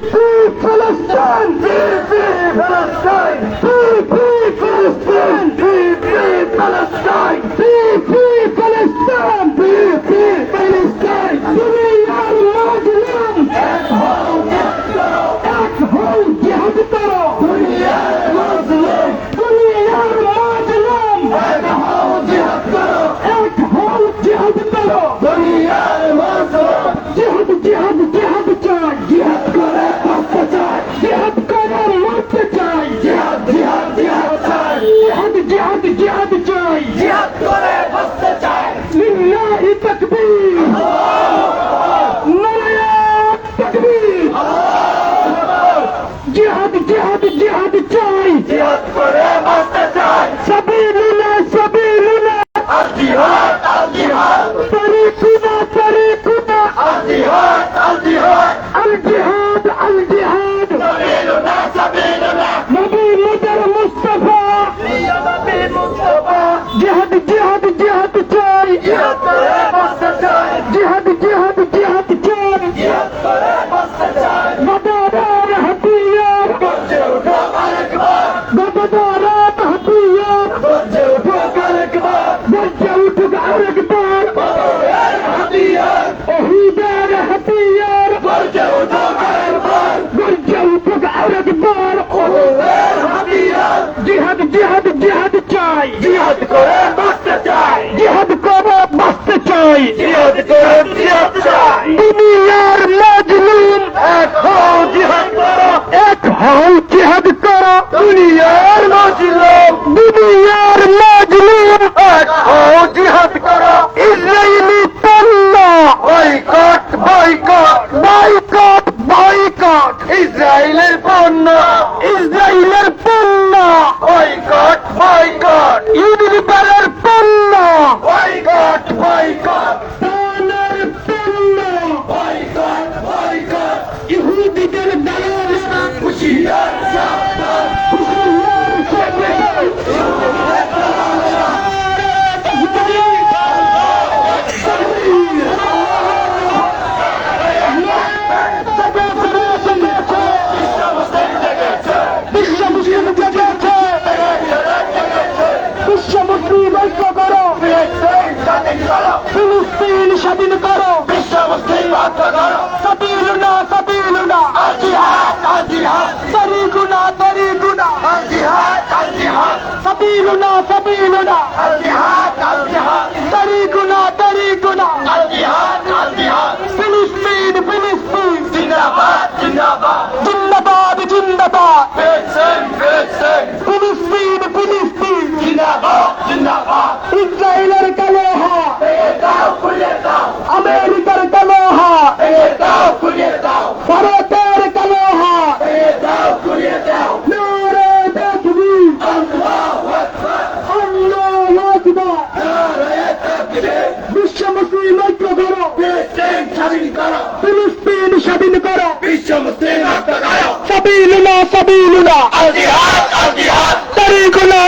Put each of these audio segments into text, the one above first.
Free Palestine! Be Palestine! ইসরায়েলের পণ্য। ইসরায়েলের পণ্য। Boycott boycott. ಕಾನೂನಿನ ಕಾರ್ಯ স্বাধীন করো। বিশ্ব মুসলিম সবিলুনা সবিলুনা তরিকুনা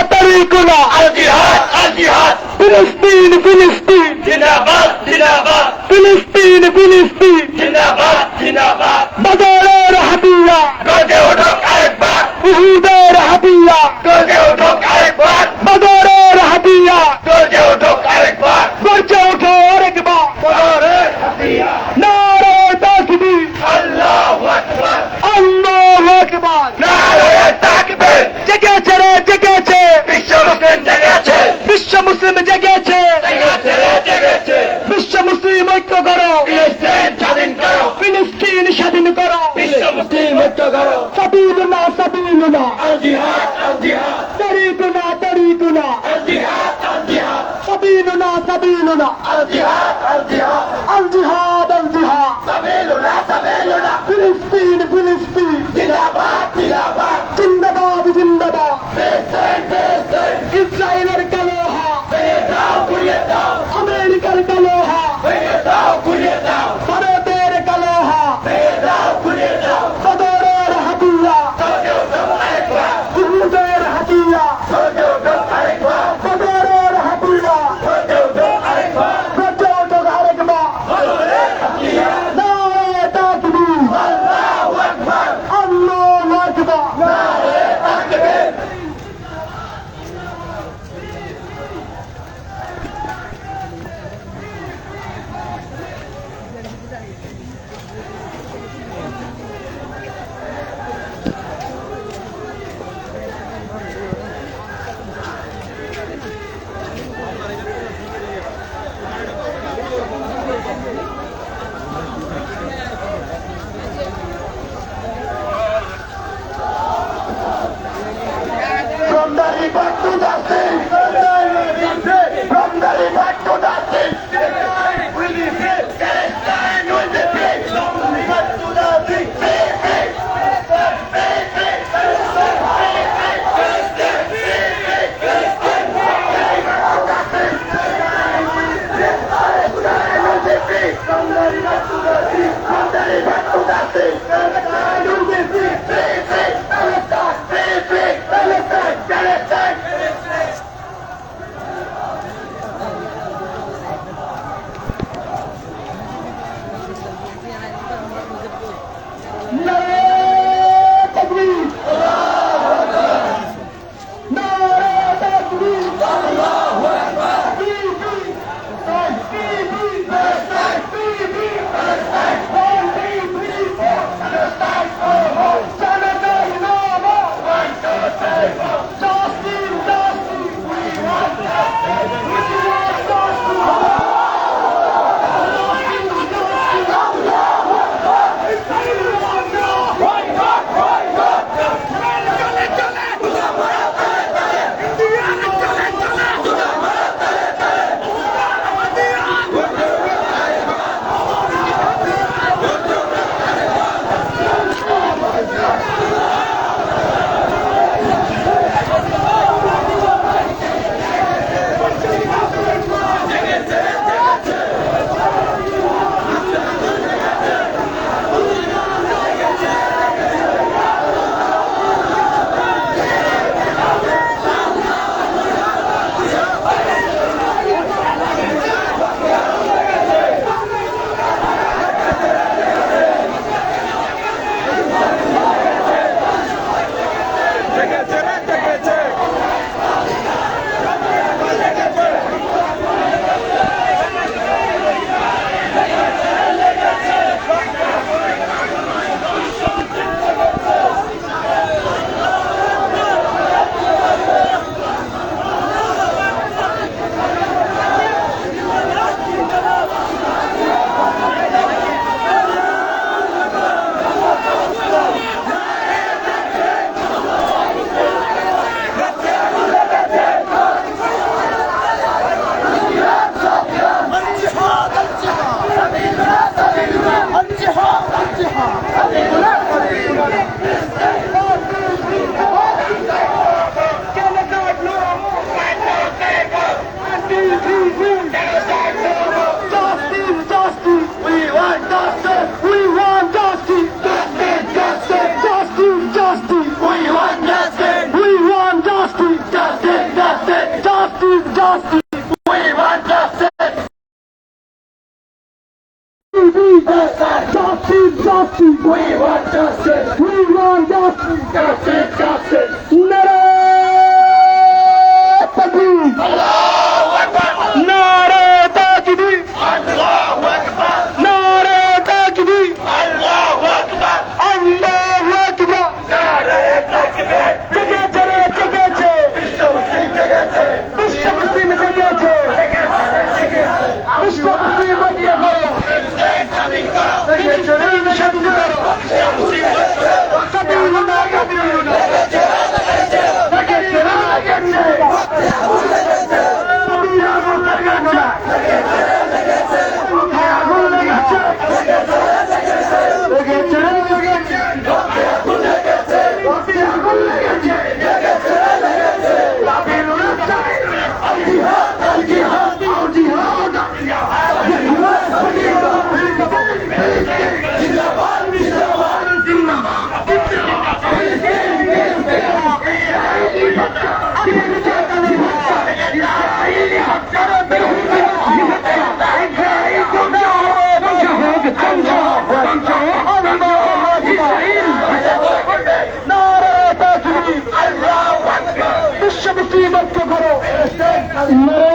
achieve justice. We want justice. We want justice. Justice, justice. Nara Takbir. Allah. Hallelujah.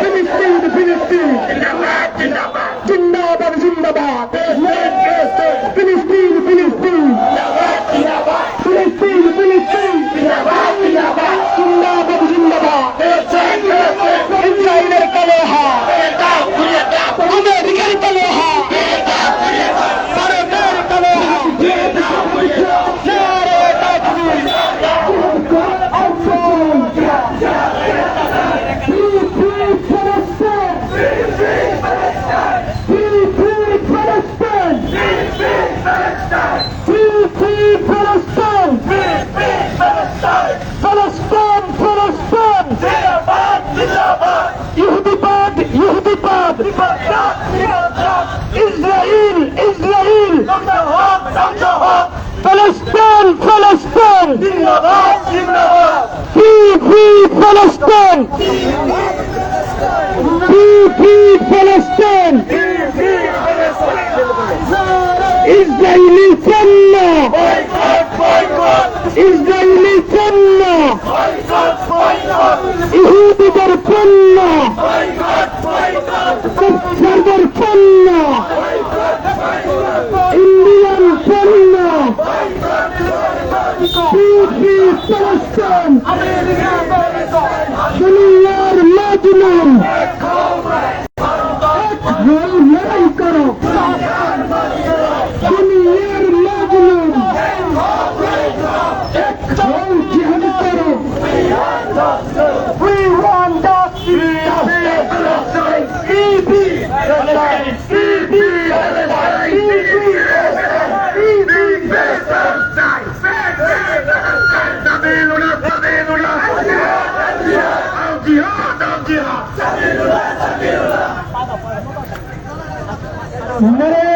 Hemisfério ফলস্তান ফলস্তান। ফি ফি ফলস্তান। ফি ফি ফলস্তান। ইসরায়েলি পণ্য ইসরায়েলি পণ্য ইহুদিদের পণ্য ഇന്നലെ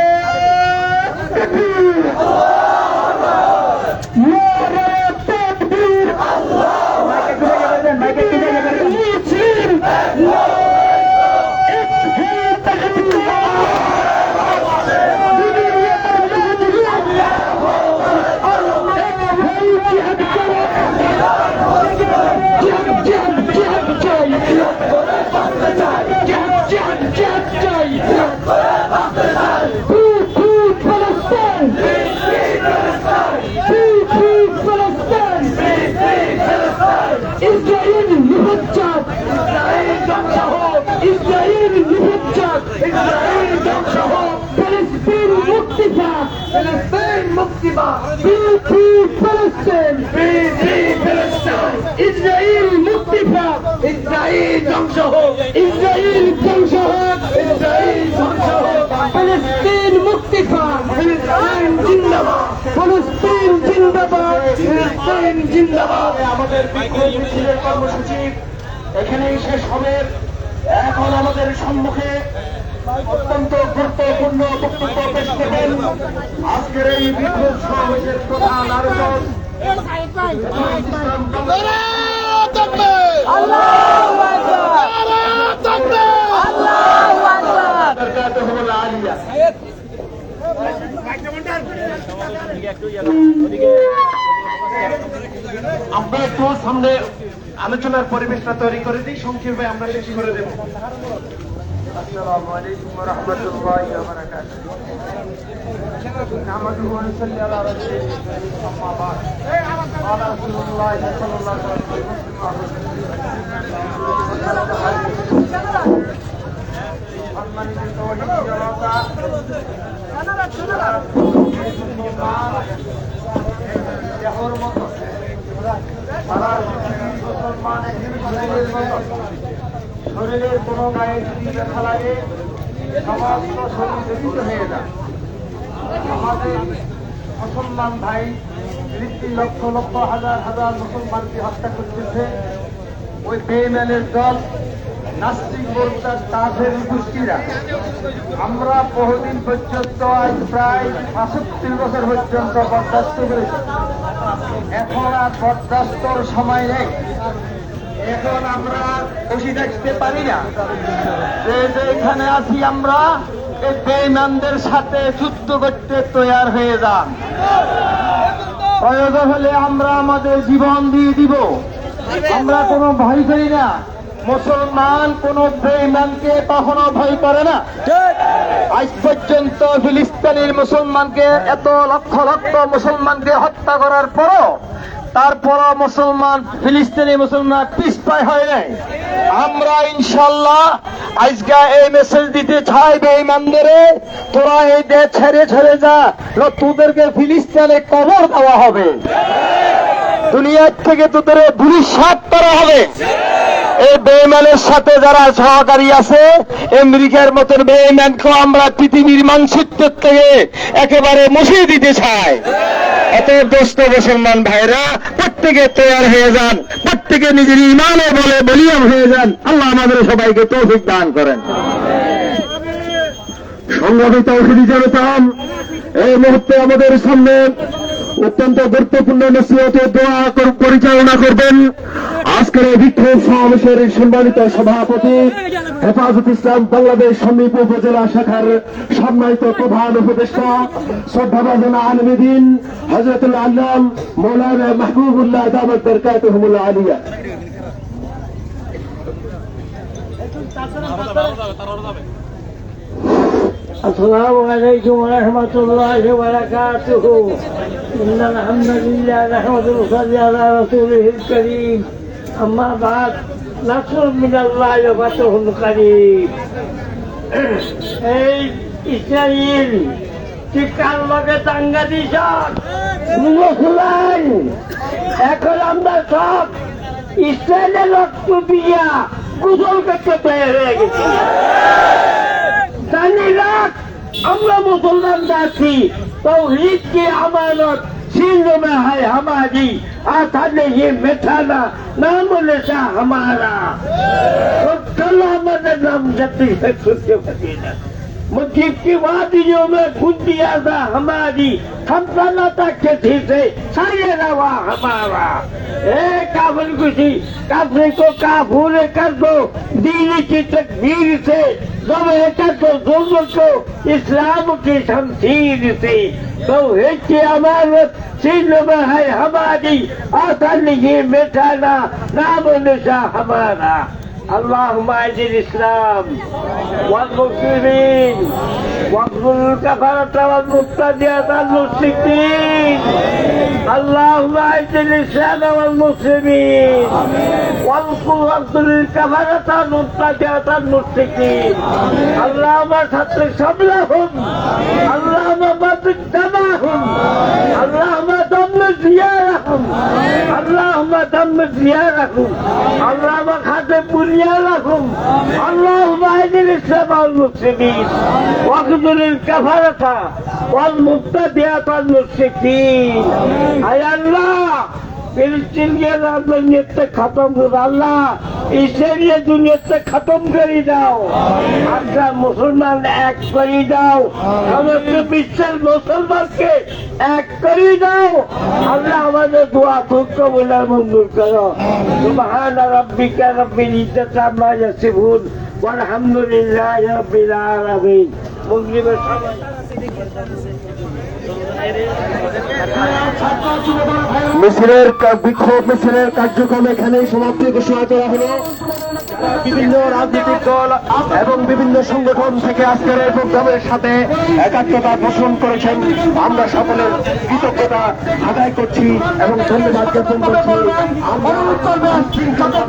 ইসরায়েল ধ্বংস হোক ইসরায়েল ধ্বংস হোক ইসরায়েল ধ্বংস হোক ফিলিস্তিন মুক্তি পাক ফিলিস্তিন জিন্দাবাদ ফিলিস্তিন জিন্দাবাদ ফিলিস্তিন জিন্দাবাদ আমাদের বিক্ষোভ মিছিলের কর্মসূচি এখানেই শেষ হবে এখন আমাদের সম্মুখে অত্যন্ত গুরুত্বপূর্ণ বক্তব্য পেশ করবেন আজকের এই বিক্ষোভ সমাবেশের প্রধান আলোচক আমরা একটু সামনে আলোচনার পরিবেশটা তৈরি করে দিই সংক্ষেপে আমরা শেষ করে দেব। السلام عليكم ورحمة الله وبركاته. نحمده ونصلي على رسوله الكريم أما بعد. قال رسول الله صلى الله عليه وسلم. من التوحيد والوفاء শরীরের কোনো গায়ে যদি ব্যথা লাগে সমস্ত শরীর দূষিত হয়ে যায়। আমাদের মুসলমান ভাই ফিলিস্তিন লক্ষ লক্ষ হাজার হাজার মুসলমানকে হত্যা করতেছে। ওই বেইম্যানের দল, নাস্তিক মোর্চার তাদের গোষ্ঠীরা আমরা বহুদিন পর্যন্ত, আজ প্রায় পঁচাত্তর বছর পর্যন্ত বরদাস্ত করেছি। এখন আর বরদাস্তর সময় নেই। এখন আমরা খুশি দেখতে পারি না। যে এখানে আছি আমরা এই বেইমানদের সাথে যুদ্ধ করতে তৈয়ার হয়ে যান। প্রয়োজন হলে আমরা আমাদের জীবন দিয়ে দিব। আমরা কোনো ভয় করি না। মুসলমান কোন বেইমানকে কখনো ভয় করে না। আজ পর্যন্ত ফিলিস্তিনের মুসলমানকে এত লক্ষ লক্ষ মুসলমানকে হত্যা করার পরও তারপরও মুসলমান, ফিলিস্তিনি মুসলমান পিছপায় হয় নাই। আমরা ইনশাল্লাহ আজকে এই মেসেজ দিতে চাই বেঈমানদেরে, তোরা এই দেশ ছেড়ে ছেড়ে যা তোদেরকে ফিলিস্তিনে কবর দেওয়া হবে। দুনিয়ার থেকে তোদের ভবিষ্যৎ করা হবে। এই বেইমানের সাথে যারা সহকারী আছে, আমেরিকার মতন বেইমানকে আমরা পৃথিবীর মানচিত্র থেকে একেবারে মুছিয়ে দিতে চাই। এত দোস্ত মুসলমান ভাইরা, প্রত্যেকে তৈয়ার হয়ে যান, প্রত্যেকে নিজের ইমানে বলে বলিয়াম হয়ে যান। আল্লাহ আমাদের সবাইকে তৌফিক দান করেন। সংগঠিত ঔষধি জনতাম এই মুহূর্তে আমাদের সামনে অত্যন্ত গুরুত্বপূর্ণ নসিহত দোয়া পরিচালনা করবেন। আজকের এই বিক্ষোভ সমাবেশের সম্মানিত সভাপতি হেফাজত ইসলাম বাংলাদেশ সমীপ উপজেলা শাখার সম্মানিত প্রধান উপদেষ্টা শ্রদ্ধাভাজন আলমদিন হজরতুল আল্লাম মৌলানা মাহবুবুল্লাহ দামদ বরকাতুহমুল্লাহ আলিয়া। السلام عليكم ورحمة الله وبركاته إن الحمد لله نحمد ونصلي على رسوله الكريم أما بعد نصر من الله وفتح قريب এই ইসরায়েল শিক্ষার লগে দাঙ্গা দিস মুসলমান এখন আমরা সব ইসরায়েলের রক্ত দিয়া গুজল করতে তৈরি হয়ে গেছি জানি রাখ আমরা মুসলমানরা আছি। توحید کی امانت سینوں میں ہے ہماری آتا نے یہ مٹھانا نام نشا ہمارا اور نام جتی ہے خود کے مدینہ मुझीब की वादियों में खुद दिया था हमारी। हम के थी से। सारे रवा हमारा। ए काफिर खुशी काफिर को काफूर कर दो। दीनी की तकदीर से जब कर दो जुल्म को। इस्लाम की शमशीर से। तो की अमानत सिंध में है हमारी। आता नहीं मिटाना नाम निशा हमारा। اللهم اعز الاسلام والمسلمين واخذل الكفرة والمبتدئة المشركين اللهم اعز الاسلام والمسلمين وانصر واخذل الكفرة المبتدئة المشركين اللهم ستر شملهم اللهم بطل دمهم اللهم দামে আল্লাহ আমার দামে জিয়া আল্লাহ আমার খাতে পুরিয়া রাখুন। আল্লাহ মাহিদিন ইসলাম আল মুসলিমিন। ওয়াকদুলের কাফারাতা ওয়াল আল্লাহ! ইসরায়েলিয়া দুনিয়াতে খতম করে দাও আচ্ছা মুসলমান এক করে দাও সমস্ত বিশ্বের মুসলমানকে এক করে দাও আল্লাহ আমাদের দোয়া খুব কবুলার মঞ্জুর করো সুবহান রাব্বিকা রাব্বিল ইজ্জাতি আম্মা ইয়াসিফুন ওয়ালহামদুলিল্লাহি রাব্বিল মিছিলের বিক্ষোভ মিছিলের কার্যক্রম এখানেই সমাপ্তি ঘোষণা করা হলো। বিভিন্ন রাজনৈতিক দল এবং বিভিন্ন সংগঠন থেকে আজকের এই প্রোগ্রামের সাথে একাত্মতা পোষণ করেছেন। আমরা সকলের কৃতজ্ঞতা আদায় করছি এবং ধন্যবাদ জ্ঞাপন করছি।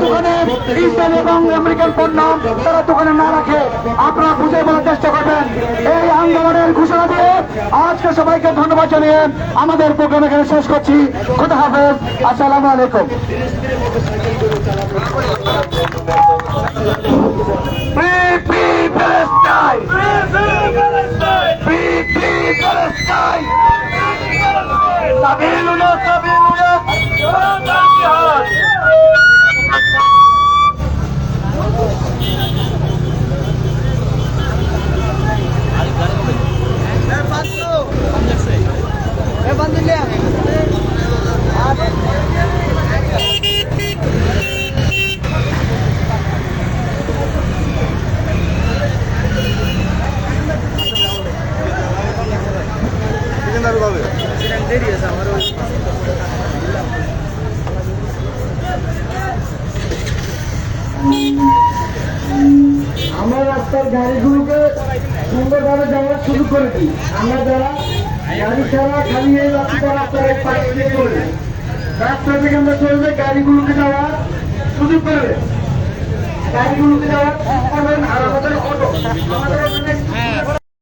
দোকানে এবং আমেরিকান পণ্য তারা দোকানে না রাখে, আপনারা বুঝে বলার চেষ্টা করবেন। এই আন্দোলনের ঘোষণা দিয়ে আজকে সবাইকে ধন্যবাদ জানিয়ে আমাদের প্রোগ্রাম এখানে শেষ করছি। খুদা হাফেজ। আসসালামু আলাইকুম। Free, free Palestine! Free, free Palestine! Free, free Palestine! سبيلنا سبيلنا جهاد الجهاد Alhamdulillah.